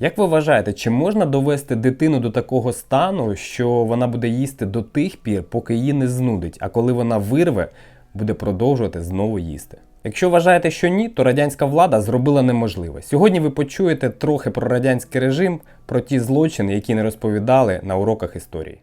Як ви вважаєте, чи можна довести дитину до такого стану, що вона буде їсти до тих пір, поки її не знудить, а коли вона вирве, буде продовжувати знову їсти? Якщо вважаєте, що ні, то радянська влада зробила неможливе. Сьогодні ви почуєте трохи про радянський режим, про ті злочини, які не розповідали на уроках історії.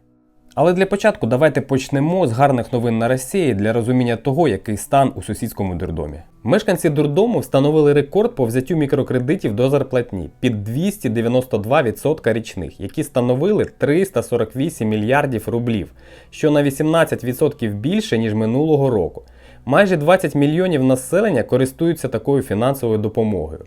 Але для початку давайте почнемо з гарних новин на Росії для розуміння того, який стан у сусідському дурдомі. Мешканці дурдому встановили рекорд по взяттю мікрокредитів до зарплатні під 292% річних, які становили 348 мільярдів рублів, що на 18% більше ніж минулого року. Майже 20 мільйонів населення користуються такою фінансовою допомогою.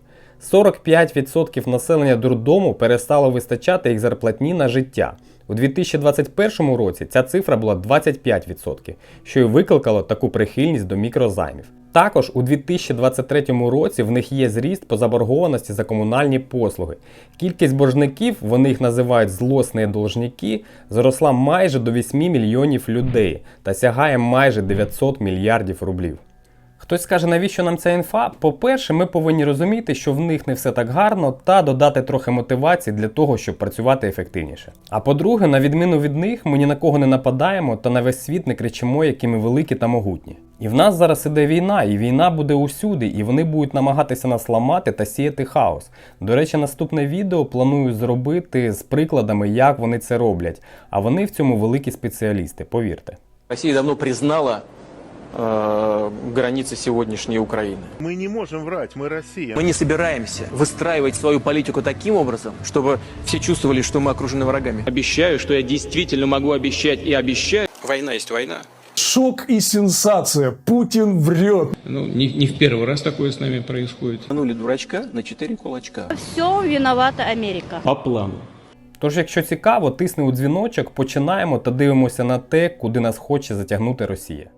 45% населення дурдому перестало вистачати їх зарплатні на життя. У 2021 році ця цифра була 25%, що й викликало таку прихильність до мікрозаймів. Також у 2023 році в них є зріст по заборгованості за комунальні послуги. Кількість боржників, вони їх називають злосні должники, зросла майже до 8 мільйонів людей та сягає майже 900 мільярдів рублів. Хтось скаже, навіщо нам ця інфа? По-перше, ми повинні розуміти, що в них не все так гарно, та додати трохи мотивації для того, щоб працювати ефективніше. А по-друге, на відміну від них, ми ні на кого не нападаємо та на весь світ не кричимо, які ми великі та могутні. І в нас зараз іде війна, і війна буде усюди, і вони будуть намагатися нас ламати та сіяти хаос. До речі, наступне відео планую зробити з прикладами, як вони це роблять. А вони в цьому великі спеціалісти, повірте. Россия давно признала э, границы сегодняшней Украины. Мы не можем врать, мы Россия. Мы не собираемся выстраивать свою политику таким образом, чтобы все чувствовали, что мы окружены врагами. Обещаю, что я действительно могу обещать и обещаю. Война есть война. Шок и сенсация. Путин врет. Ну, не, не в первый раз такое с нами происходит. Нули дурачка на четыре кулачка. Все виновата Америка. По плану. Тож, якщо цікаво, тисни у дзвіночок, починаємо та дивимося на те, куди нас хоче затягнути Росія.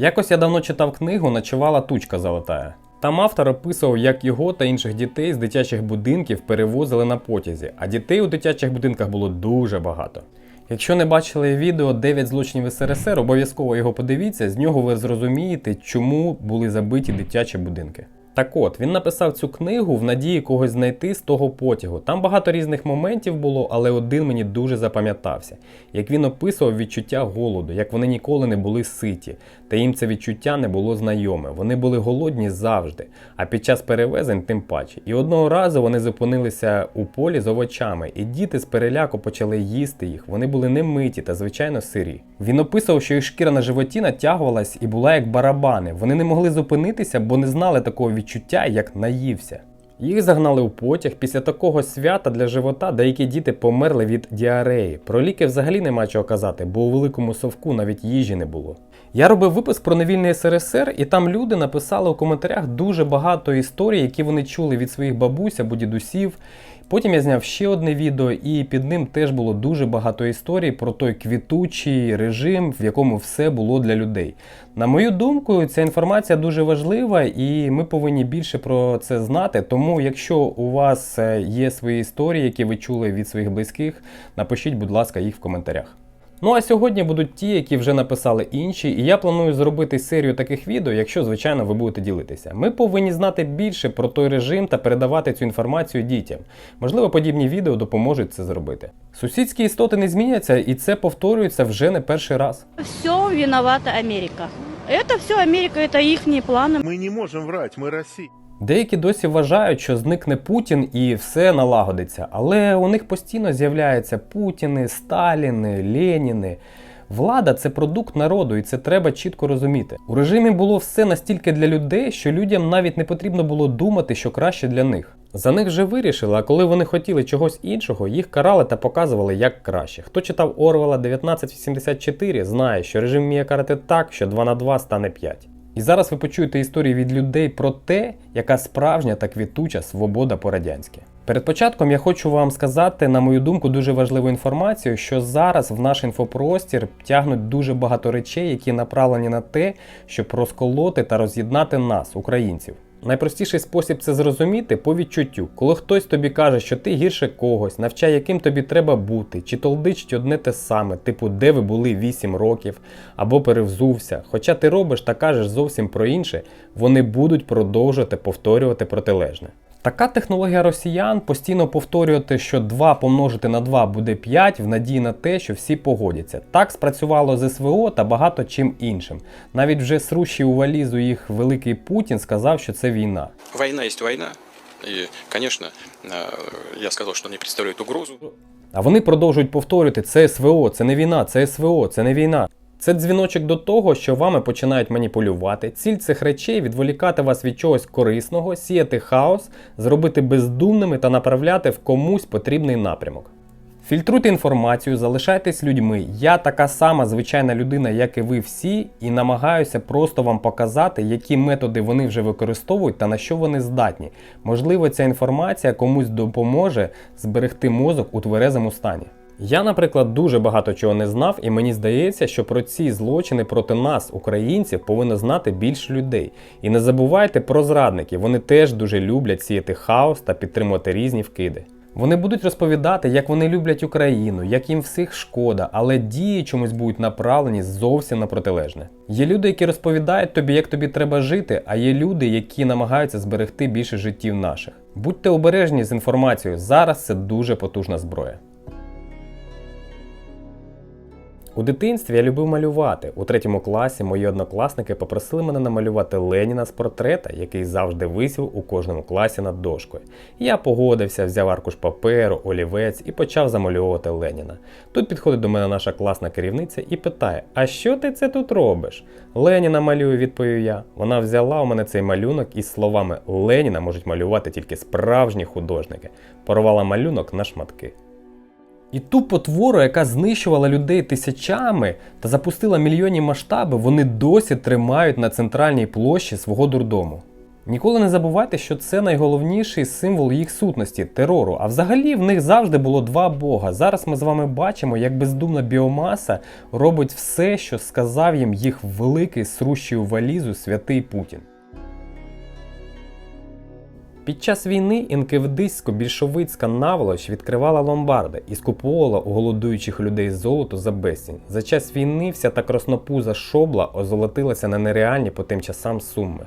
Якось я давно читав книгу Ночувала тучка золотая. Там автор описував, як його та інших дітей з дитячих будинків перевозили на потязі, а дітей у дитячих будинках було дуже багато. Якщо не бачили відео 9 злочинів СРСР, обов'язково його подивіться, з нього ви зрозумієте, чому були забиті дитячі будинки. Так от, він написав цю книгу в надії когось знайти з того потягу. Там багато різних моментів було, але один мені дуже запам'ятався. Як він описував відчуття голоду, як вони ніколи не були ситі, та їм це відчуття не було знайоме. Вони були голодні завжди, а під час перевезень тим паче. І одного разу вони зупинилися у полі з овочами, і діти з переляку почали їсти їх. Вони були немиті та звичайно сирі. Він описував, що їх шкіра на животі натягувалась і була як барабани. Вони не могли зупинитися, бо не знали такого відчуття, як наївся. Їх загнали у потяг. Після такого свята для живота деякі діти померли від діареї. Про ліки взагалі нема чого казати, бо у великому совку навіть їжі не було. Я робив випуск про невільний СРСР, і там люди написали у коментарях дуже багато історій, які вони чули від своїх бабусь або дідусів. Потім я зняв ще одне відео, і під ним теж було дуже багато історій про той квітучий режим, в якому все було для людей. На мою думку, ця інформація дуже важлива, і ми повинні більше про це знати. Тому, якщо у вас е, є свої історії, які ви чули від своїх близьких, напишіть, будь ласка, їх в коментарях. Ну а сьогодні будуть ті, які вже написали інші, і я планую зробити серію таких відео, якщо, звичайно, ви будете ділитися. Ми повинні знати більше про той режим та передавати цю інформацію дітям. Можливо, подібні відео допоможуть це зробити. Сусідські істоти не зміняться, і це повторюється вже не перший раз. Все виновата Америка. Это все Америка, это их планы. Мы не можем врать, мы Россия. Деякі досі вважають, що зникне Путін і все налагодиться, але у них постійно з'являються Путіни, Сталіни, Леніни. Влада це продукт народу, і це треба чітко розуміти. У режимі було все настільки для людей, що людям навіть не потрібно було думати, що краще для них. За них вже вирішили, а коли вони хотіли чогось іншого, їх карали та показували як краще. Хто читав Орвела 1984, знає, що режим вміє карати так, що 2 на 2 стане 5. І зараз ви почуєте історії від людей про те, яка справжня та квітуча свобода по-радянськи. Перед початком я хочу вам сказати, на мою думку, дуже важливу інформацію, що зараз в наш інфопростір тягнуть дуже багато речей, які направлені на те, щоб розколоти та роз'єднати нас, українців. Найпростіший спосіб це зрозуміти по відчуттю, коли хтось тобі каже, що ти гірше когось, навчає, яким тобі треба бути, чи толдичить одне те саме, типу, де ви були 8 років, або перевзувся. Хоча ти робиш та кажеш зовсім про інше, вони будуть продовжувати повторювати протилежне. Така технологія росіян постійно повторювати, що 2 помножити на 2 буде 5 в надії на те, що всі погодяться. Так спрацювало з СВО та багато чим іншим. Навіть вже срущий у валізу їх великий Путін сказав, що це війна. Война есть война. И, конечно, э, я сказал, что не представляет угрозу. А вони продовжують повторювати: це СВО, це не війна, це СВО, це не війна. Це дзвіночок до того, що вами починають маніпулювати. Ціль цих речей відволікати вас від чогось корисного, сіяти хаос, зробити бездумними та направляти в комусь потрібний напрямок. Фільтруйте інформацію, залишайтесь людьми. Я така сама звичайна людина, як і ви всі, і намагаюся просто вам показати, які методи вони вже використовують та на що вони здатні. Можливо, ця інформація комусь допоможе зберегти мозок у тверезому стані. Я, наприклад, дуже багато чого не знав, і мені здається, що про ці злочини проти нас, українців, повинно знати більше людей. І не забувайте про зрадників, вони теж дуже люблять сіяти хаос та підтримувати різні вкиди. Вони будуть розповідати, як вони люблять Україну, як їм всіх шкода, але дії чомусь будуть направлені зовсім на протилежне. Є люди, які розповідають тобі, як тобі треба жити, а є люди, які намагаються зберегти більше життів наших. Будьте обережні з інформацією, зараз це дуже потужна зброя. У дитинстві я любив малювати. У третьому класі мої однокласники попросили мене намалювати Леніна з портрета, який завжди висів у кожному класі над дошкою. Я погодився, взяв аркуш паперу, олівець і почав замалювати Леніна. Тут підходить до мене наша класна керівниця і питає: А що ти це тут робиш? Леніна малюю, відповів я. Вона взяла у мене цей малюнок із словами Леніна можуть малювати тільки справжні художники. Порвала малюнок на шматки. І ту потвору, яка знищувала людей тисячами та запустила мільйонні масштаби, вони досі тримають на центральній площі свого дурдому. Ніколи не забувайте, що це найголовніший символ їх сутності терору. А взагалі в них завжди було два бога. Зараз ми з вами бачимо, як бездумна біомаса робить все, що сказав їм їх великий срущий валізу святий Путін. Під час війни інкевдисько-більшовицька наволоч відкривала ломбарди і скуповувала у голодуючих людей золото за безцінь. За час війни вся та краснопуза шобла озолотилася на нереальні по тим часам суми.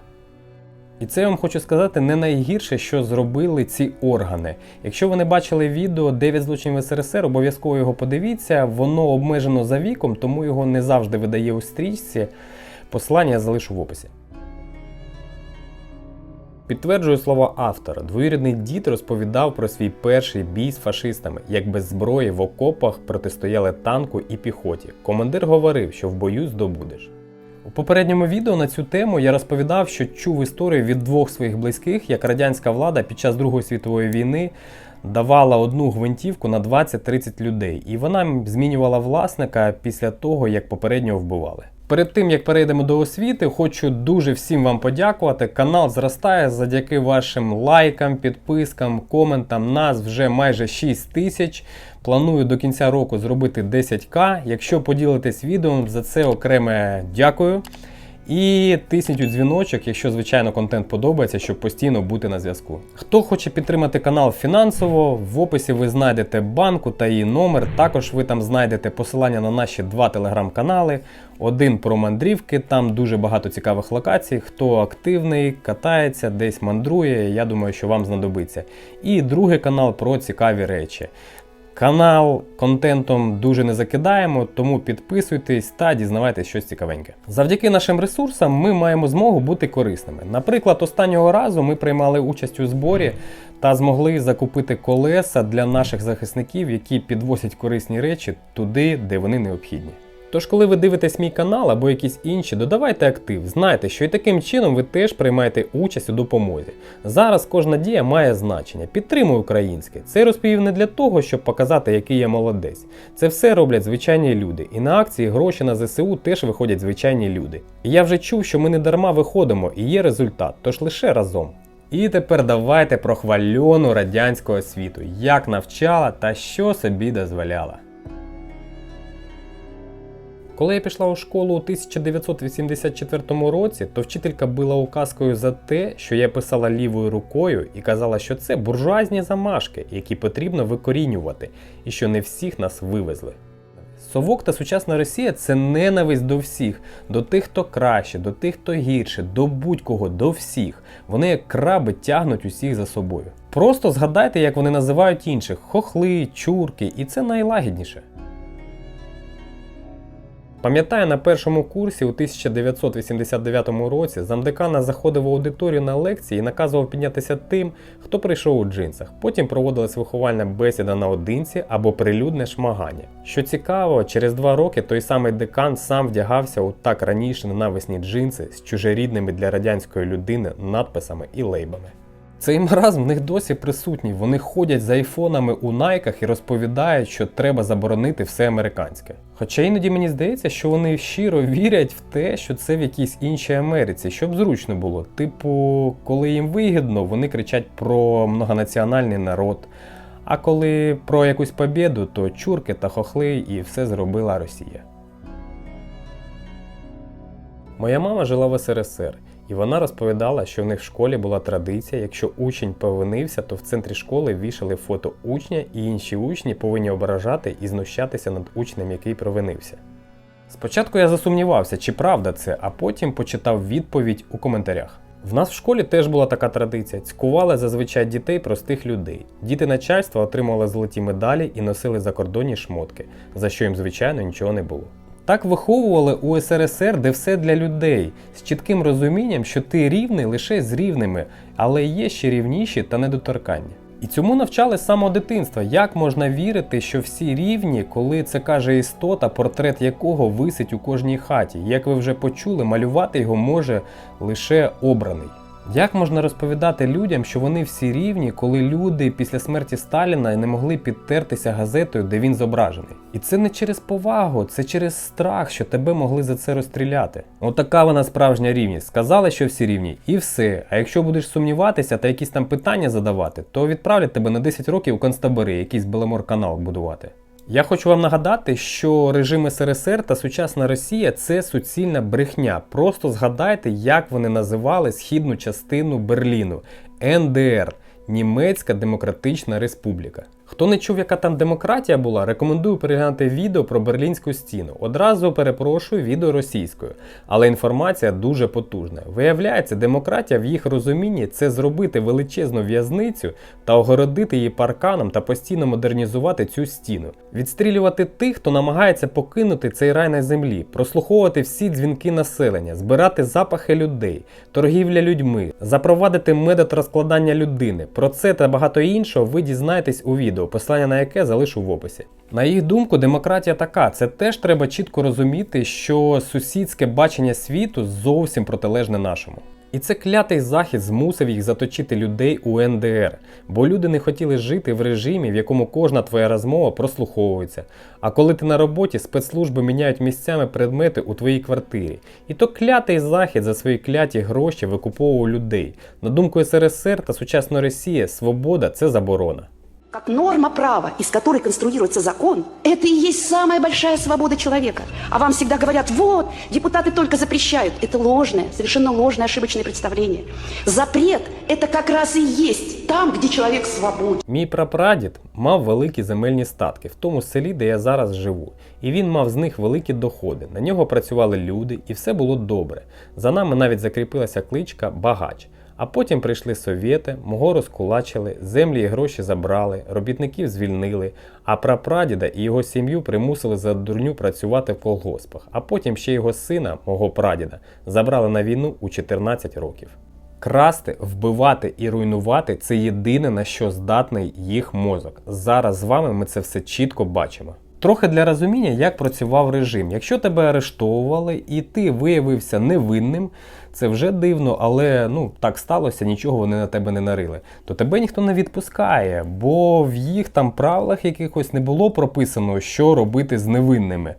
І це я вам хочу сказати не найгірше, що зробили ці органи. Якщо ви не бачили відео 9 злочинів СРСР, обов'язково його подивіться. Воно обмежено за віком, тому його не завжди видає у стрічці. Посилання я залишу в описі. Підтверджую слова автора. Двоюрідний дід розповідав про свій перший бій з фашистами, як без зброї в окопах протистояли танку і піхоті. Командир говорив, що в бою здобудеш. У попередньому відео на цю тему я розповідав, що чув історію від двох своїх близьких, як радянська влада під час Другої світової війни давала одну гвинтівку на 20-30 людей, і вона змінювала власника після того, як попереднього вбивали. Перед тим як перейдемо до освіти, хочу дуже всім вам подякувати. Канал зростає завдяки вашим лайкам, підпискам, коментам. Нас вже майже 6 тисяч. Планую до кінця року зробити 10к. Якщо поділитесь відео, за це окреме дякую. І тисніть у дзвіночок, якщо звичайно контент подобається, щоб постійно бути на зв'язку. Хто хоче підтримати канал фінансово, в описі ви знайдете банку та її номер. Також ви там знайдете посилання на наші два телеграм-канали. Один про мандрівки, там дуже багато цікавих локацій. Хто активний, катається, десь мандрує. Я думаю, що вам знадобиться. І другий канал про цікаві речі. Канал контентом дуже не закидаємо, тому підписуйтесь та дізнавайтесь щось цікавеньке. Завдяки нашим ресурсам ми маємо змогу бути корисними. Наприклад, останнього разу ми приймали участь у зборі та змогли закупити колеса для наших захисників, які підвозять корисні речі туди, де вони необхідні. Тож, коли ви дивитесь мій канал або якісь інші, додавайте актив. Знайте, що і таким чином ви теж приймаєте участь у допомозі. Зараз кожна дія має значення. Підтримуй українське. Це розповів не для того, щоб показати, який я молодець. Це все роблять звичайні люди. І на акції гроші на ЗСУ теж виходять звичайні люди. І я вже чув, що ми не дарма виходимо і є результат, тож лише разом. І тепер давайте про хвальону радянську освіту, як навчала та що собі дозволяла. Коли я пішла у школу у 1984 році, то вчителька била указкою за те, що я писала лівою рукою і казала, що це буржуазні замашки, які потрібно викорінювати, і що не всіх нас вивезли. Совок та сучасна Росія це ненависть до всіх, до тих, хто краще, до тих, хто гірше, до будь-кого, до всіх. Вони як краби тягнуть усіх за собою. Просто згадайте, як вони називають інших: хохли, чурки, і це найлагідніше. Пам'ятаю, на першому курсі у 1989 році замдекана заходив в аудиторію на лекції і наказував піднятися тим, хто прийшов у джинсах. Потім проводилась виховальна бесіда наодинці або прилюдне шмагання. Що цікаво, через два роки той самий декан сам вдягався у так раніше ненависні джинси з чужорідними для радянської людини надписами і лейбами. Цей маразм в них досі присутній. Вони ходять з айфонами у найках і розповідають, що треба заборонити все американське. Хоча іноді мені здається, що вони щиро вірять в те, що це в якійсь іншій Америці, щоб зручно було. Типу, коли їм вигідно, вони кричать про многонаціональний народ. А коли про якусь побєду, то чурки та хохли і все зробила Росія. Моя мама жила в СРСР, і вона розповідала, що в них в школі була традиція, якщо учень повинився, то в центрі школи вішали фото учня, і інші учні повинні ображати і знущатися над учнем, який провинився. Спочатку я засумнівався, чи правда це, а потім почитав відповідь у коментарях. В нас в школі теж була така традиція: цькували зазвичай дітей простих людей. Діти начальства отримували золоті медалі і носили закордонні шмотки, за що їм, звичайно, нічого не було. Так виховували у СРСР, де все для людей, з чітким розумінням, що ти рівний лише з рівними, але є ще рівніші та недоторканні. І цьому навчали з самого дитинства, як можна вірити, що всі рівні, коли це каже істота, портрет якого висить у кожній хаті. Як ви вже почули, малювати його може лише обраний. Як можна розповідати людям, що вони всі рівні, коли люди після смерті Сталіна не могли підтертися газетою, де він зображений? І це не через повагу, це через страх, що тебе могли за це розстріляти. Отака вона справжня рівність. Сказали, що всі рівні, і все. А якщо будеш сумніватися та якісь там питання задавати, то відправлять тебе на 10 років у концтабори, якийсь Беломор канал будувати. Я хочу вам нагадати, що режим СРСР та сучасна Росія це суцільна брехня. Просто згадайте, як вони називали східну частину Берліну НДР Німецька Демократична Республіка. Хто не чув, яка там демократія була, рекомендую переглянути відео про Берлінську стіну. Одразу перепрошую відео російською, але інформація дуже потужна. Виявляється, демократія в їх розумінні це зробити величезну в'язницю та огородити її парканом та постійно модернізувати цю стіну, відстрілювати тих, хто намагається покинути цей рай на землі, прослуховувати всі дзвінки населення, збирати запахи людей, торгівля людьми, запровадити метод розкладання людини. Про це та багато іншого ви дізнаєтесь у відео, посилання на яке залишу в описі. На їх думку, демократія така. Це теж треба чітко розуміти, що сусідське бачення світу зовсім протилежне нашому. І це клятий захід змусив їх заточити людей у НДР, бо люди не хотіли жити в режимі, в якому кожна твоя розмова прослуховується. А коли ти на роботі, спецслужби міняють місцями предмети у твоїй квартирі. І то клятий захід за свої кляті гроші викуповував людей. На думку СРСР та сучасної Росії, свобода це заборона Как норма права, из которой конструируется закон, это и есть самая большая свобода человека. А вам всегда говорят, вот, депутаты только запрещают. Это ложное, совершенно ложное, ошибочное представление. Запрет – это как раз и есть там, где человек свободен. Мій прапрадід мав великі земельні статки в тому селі, де я зараз живу, і він мав з них великі доходи. На нього працювали люди, і все було добре. За нами навіть закріпилася кличка Багач. А потім прийшли совєти, мого розкулачили, землі і гроші забрали, робітників звільнили, а прапрадіда і його сім'ю примусили за дурню працювати в колгоспах, а потім ще його сина, мого прадіда, забрали на війну у 14 років. Красти, вбивати і руйнувати це єдине на що здатний їх мозок. Зараз з вами ми це все чітко бачимо. Трохи для розуміння, як працював режим. Якщо тебе арештовували і ти виявився невинним, це вже дивно, але ну так сталося, нічого вони на тебе не нарили. То тебе ніхто не відпускає, бо в їх там правилах якихось не було прописано, що робити з невинними.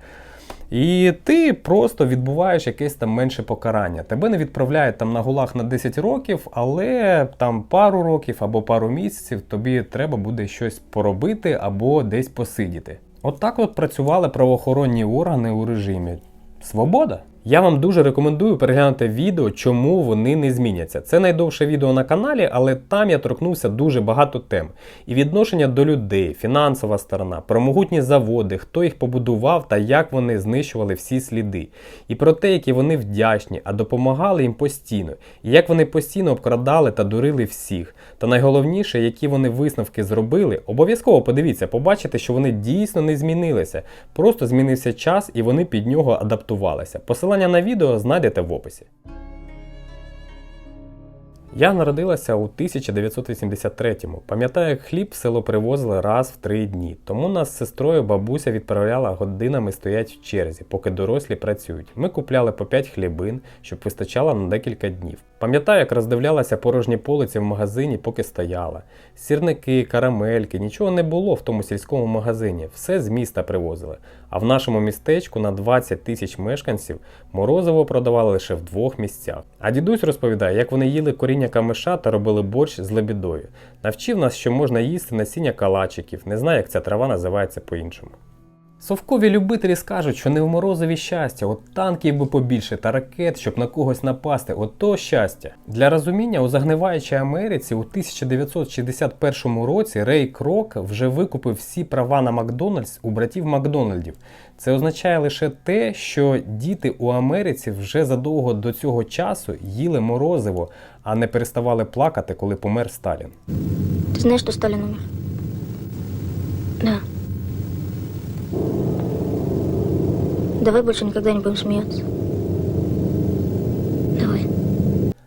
І ти просто відбуваєш якесь там менше покарання. Тебе не відправляють там на гулах на 10 років, але там пару років або пару місяців тобі треба буде щось поробити або десь посидіти. От так от працювали правоохоронні органи у режимі. Свобода. Я вам дуже рекомендую переглянути відео, чому вони не зміняться. Це найдовше відео на каналі, але там я торкнувся дуже багато тем. І відношення до людей, фінансова сторона, про могутні заводи, хто їх побудував та як вони знищували всі сліди. І про те, які вони вдячні, а допомагали їм постійно, і як вони постійно обкрадали та дурили всіх. Та найголовніше, які вони висновки зробили, обов'язково подивіться, побачите, що вони дійсно не змінилися. Просто змінився час і вони під нього адаптувалися. Посилання на відео знайдете в описі. Я народилася у 1983-му. Пам'ятаю, як хліб в село привозили раз в три дні. Тому нас з сестрою бабуся відправляла годинами стоять в черзі, поки дорослі працюють. Ми купляли по 5 хлібин, щоб вистачало на декілька днів. Пам'ятаю, як роздивлялася порожні полиці в магазині, поки стояла. Сірники, карамельки, нічого не було в тому сільському магазині. Все з міста привозили. А в нашому містечку на 20 тисяч мешканців морозиво продавали лише в двох місцях. А дідусь розповідає, як вони їли коріння камиша та робили борщ з лебідою. Навчив нас, що можна їсти насіння калачиків, не знаю, як ця трава називається по-іншому. Совкові любителі скажуть, що не в морозові щастя, от танків би побільше та ракет, щоб на когось напасти, от то щастя. Для розуміння, у загниваючій Америці у 1961 році Рей Крок вже викупив всі права на Макдональдс у братів Макдональдів. Це означає лише те, що діти у Америці вже задовго до цього часу їли морозиво, а не переставали плакати, коли помер Сталін. Ты знаешь, что Сталин умер? Да. Давай больше никогда не будем смеяться.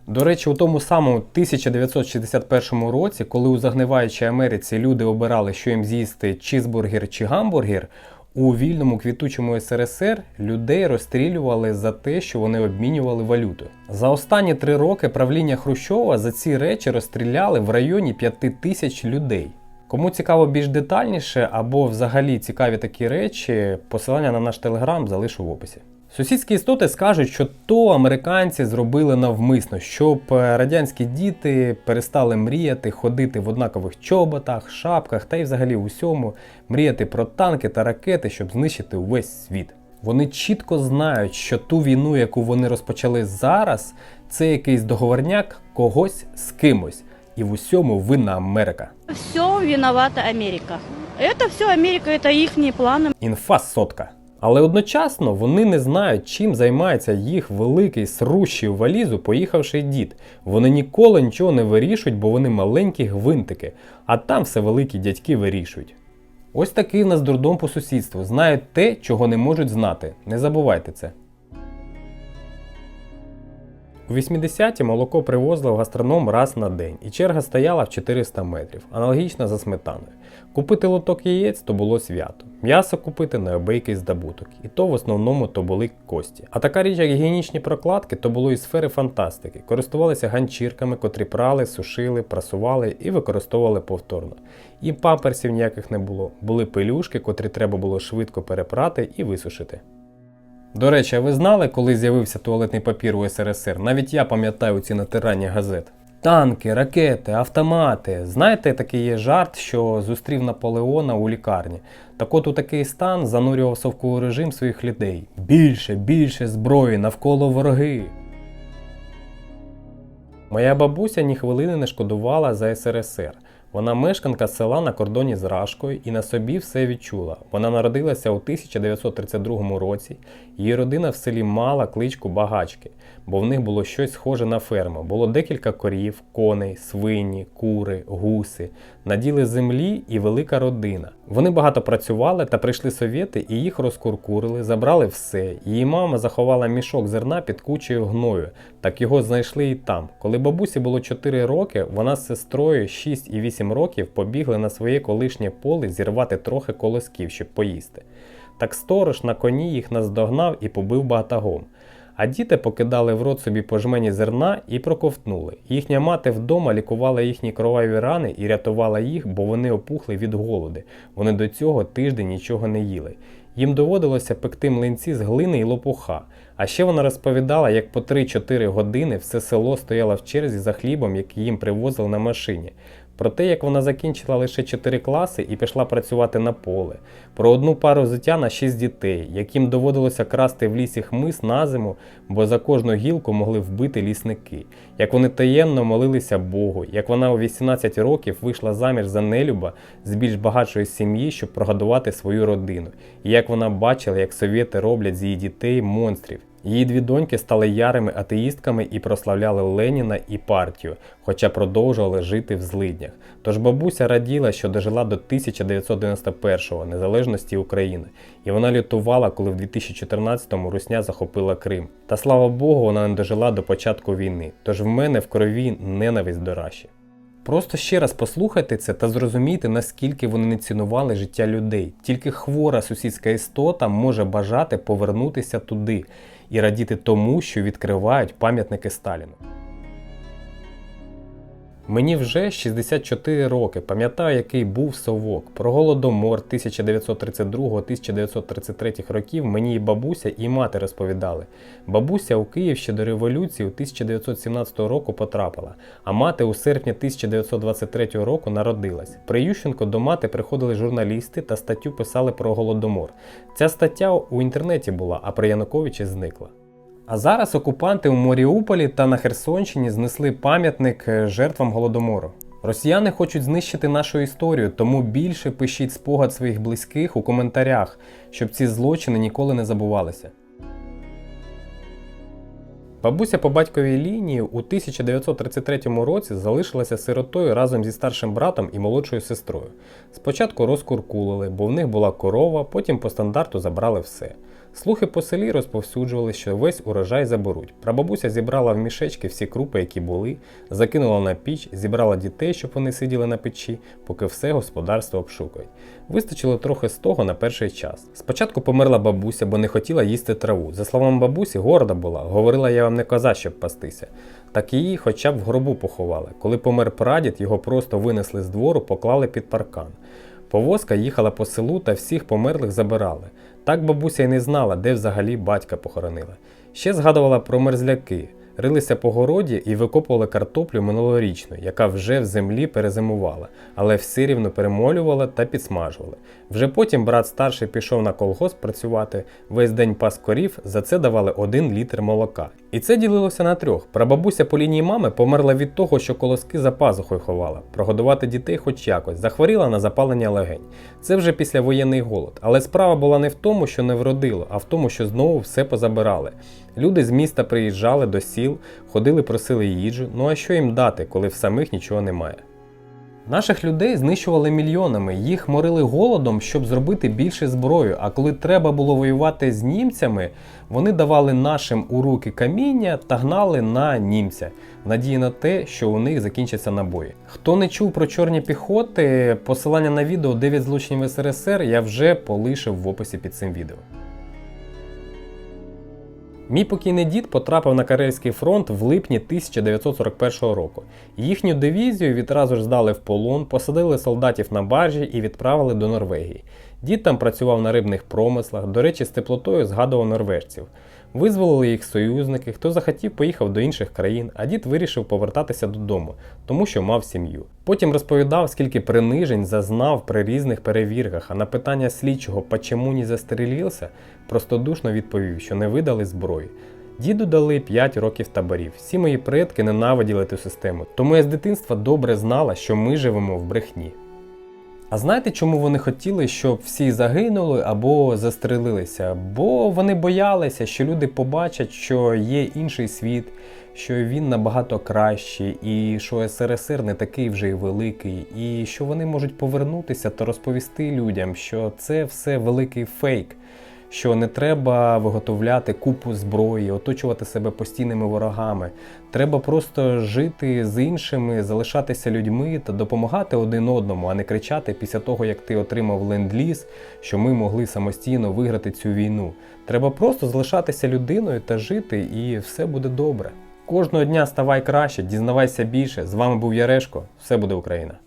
До речі, у тому самому 1961 році, коли у загниваючій Америці люди обирали, що їм з'їсти чізбургер чи гамбургер, у вільному квітучому СРСР людей розстрілювали за те, що вони обмінювали валюту. За останні три роки правління Хрущова за ці речі розстріляли в районі 5 тисяч людей. Кому цікаво більш детальніше або взагалі цікаві такі речі, посилання на наш телеграм залишу в описі. Сусідські істоти скажуть, що то американці зробили навмисно, щоб е, радянські діти перестали мріяти, ходити в однакових чоботах, шапках та й взагалі усьому, мріяти про танки та ракети, щоб знищити увесь світ. Вони чітко знають, що ту війну, яку вони розпочали зараз, це якийсь договорняк когось з кимось І в усьому винна Америка. Все виновата Америка. Это все Америка, это их планы. Інфа сотка. Але одночасно вони не знають, чим займається їх великий срущий у валізу поїхавший дід. Вони ніколи нічого не вирішують, бо вони маленькі гвинтики, а там все великі дядьки вирішують. Ось такий в нас дурдом по сусідству. Знають те, чого не можуть знати. Не забувайте це. У 80-ті молоко привозили в гастроном раз на день, і черга стояла в 400 метрів, аналогічно за сметаною. Купити лоток яєць то було свято. М'ясо купити необийкий здобуток, і то в основному то були кості. А така річ, як гігієнічні прокладки, то було із сфери фантастики. Користувалися ганчірками, котрі прали, сушили, прасували і використовували повторно. І памперсів ніяких не було. Були пелюшки, котрі треба було швидко перепрати і висушити. До речі, ви знали, коли з'явився туалетний папір у СРСР? Навіть я пам'ятаю ці натирання газет. Танки, ракети, автомати. Знаєте, такий є жарт, що зустрів Наполеона у лікарні. Так от у такий стан занурював совковий режим своїх людей. Більше, більше зброї, навколо вороги. Моя бабуся ні хвилини не шкодувала за СРСР. Вона мешканка села на кордоні з Рашкою і на собі все відчула. Вона народилася у 1932 році. Її родина в селі мала кличку багачки, бо в них було щось схоже на ферму. Було декілька корів, коней, свині, кури, гуси, наділи землі і велика родина. Вони багато працювали та прийшли совєти і їх розкуркурили, забрали все. Її мама заховала мішок зерна під кучею гною, так його знайшли і там. Коли бабусі було 4 роки, вона з сестрою 6 і 8 років побігли на своє колишнє поле зірвати трохи колосків, щоб поїсти. Так сторож на коні їх наздогнав і побив батагом. А діти покидали в рот собі по жмені зерна і проковтнули. Їхня мати вдома лікувала їхні кроваві рани і рятувала їх, бо вони опухли від голоди. Вони до цього тиждень нічого не їли. Їм доводилося пекти млинці з глини і лопуха. А ще вона розповідала, як по 3-4 години все село стояло в черзі за хлібом, який їм привозили на машині. Про те, як вона закінчила лише 4 класи і пішла працювати на поле, про одну пару взуття на 6 дітей, яким доводилося красти в лісі хмиз на зиму, бо за кожну гілку могли вбити лісники, як вони таємно молилися Богу, як вона у 18 років вийшла заміж за нелюба з більш багатшої сім'ї, щоб прогодувати свою родину, і як вона бачила, як совєти роблять з її дітей монстрів. Її дві доньки стали ярими атеїстками і прославляли Леніна і партію, хоча продовжували жити в злиднях. Тож бабуся раділа, що дожила до 1991-го незалежності України, і вона лютувала, коли в 2014-му Русня захопила Крим. Та слава Богу, вона не дожила до початку війни. Тож в мене в крові ненависть до Раші. Просто ще раз послухайте це та зрозумійте, наскільки вони не цінували життя людей. Тільки хвора сусідська істота може бажати повернутися туди і радіти тому, що відкривають пам'ятники Сталіну. Мені вже 64 роки, пам'ятаю, який був совок. Про голодомор 1932-1933 років мені і бабуся, і мати розповідали. Бабуся у Київ ще до революції у 1917 року потрапила, а мати у серпні 1923 року народилась. При Ющенко до мати приходили журналісти та статтю писали про голодомор. Ця стаття у інтернеті була, а при Януковичі зникла. А зараз окупанти у Маріуполі та на Херсонщині знесли пам'ятник е, жертвам голодомору. Росіяни хочуть знищити нашу історію, тому більше пишіть спогад своїх близьких у коментарях, щоб ці злочини ніколи не забувалися. Бабуся по батьковій лінії у 1933 році залишилася сиротою разом зі старшим братом і молодшою сестрою. Спочатку розкуркулили, бо в них була корова, потім по стандарту забрали все. Слухи по селі розповсюджували, що весь урожай заберуть. Прабабуся зібрала в мішечки всі крупи, які були, закинула на піч, зібрала дітей, щоб вони сиділи на печі, поки все господарство обшукають. Вистачило трохи з того на перший час. Спочатку померла бабуся, бо не хотіла їсти траву. За словами бабусі, горда була, говорила, я вам не коза, щоб пастися. Так її хоча б в гробу поховали. Коли помер прадід, його просто винесли з двору, поклали під паркан. Повозка їхала по селу та всіх померлих забирали. Так бабуся й не знала, де взагалі батька похоронила. Ще згадувала про мерзляки, рилися по городі і викопували картоплю минулорічну, яка вже в землі перезимувала, але все рівно перемолювала та підсмажували. Вже потім брат старший пішов на колгосп працювати, весь день пас корів, за це давали один літр молока. І це ділилося на трьох. Прабабуся по лінії мами померла від того, що колоски за пазухою ховала, прогодувати дітей хоч якось, захворіла на запалення легень. Це вже післявоєнний голод. Але справа була не в тому, що не вродило, а в тому, що знову все позабирали. Люди з міста приїжджали до сіл, ходили, просили їжу. Ну а що їм дати, коли в самих нічого немає? Наших людей знищували мільйонами, їх морили голодом, щоб зробити більше зброю. А коли треба було воювати з німцями, вони давали нашим у руки каміння та гнали на німця, в надії на те, що у них закінчаться набої. Хто не чув про чорні піхоти, посилання на відео 9 злочинів СРСР я вже полишив в описі під цим відео. Мій покійний дід потрапив на Карельський фронт в липні 1941 року. Їхню дивізію відразу ж здали в полон, посадили солдатів на баржі і відправили до Норвегії. Дід там працював на рибних промислах, до речі, з теплотою згадував норвежців. Визволили їх союзники, хто захотів, поїхав до інших країн, а дід вирішив повертатися додому, тому що мав сім'ю. Потім розповідав, скільки принижень зазнав при різних перевірках, а на питання слідчого «Почему не застрелився?» простодушно відповів, що не видали зброї. Діду дали 5 років таборів. Всі мої предки ненавиділи ту систему, тому я з дитинства добре знала, що ми живемо в брехні. А знаєте, чому вони хотіли, щоб всі загинули або застрелилися? Бо вони боялися, що люди побачать, що є інший світ, що він набагато кращий, і що СРСР не такий вже й великий, і що вони можуть повернутися та розповісти людям, що це все великий фейк. Що не треба виготовляти купу зброї, оточувати себе постійними ворогами. Треба просто жити з іншими, залишатися людьми та допомагати один одному, а не кричати після того, як ти отримав ленд-ліз, що ми могли самостійно виграти цю війну. Треба просто залишатися людиною та жити, і все буде добре. Кожного дня ставай краще, дізнавайся більше. З вами був Ярешко. Все буде Україна!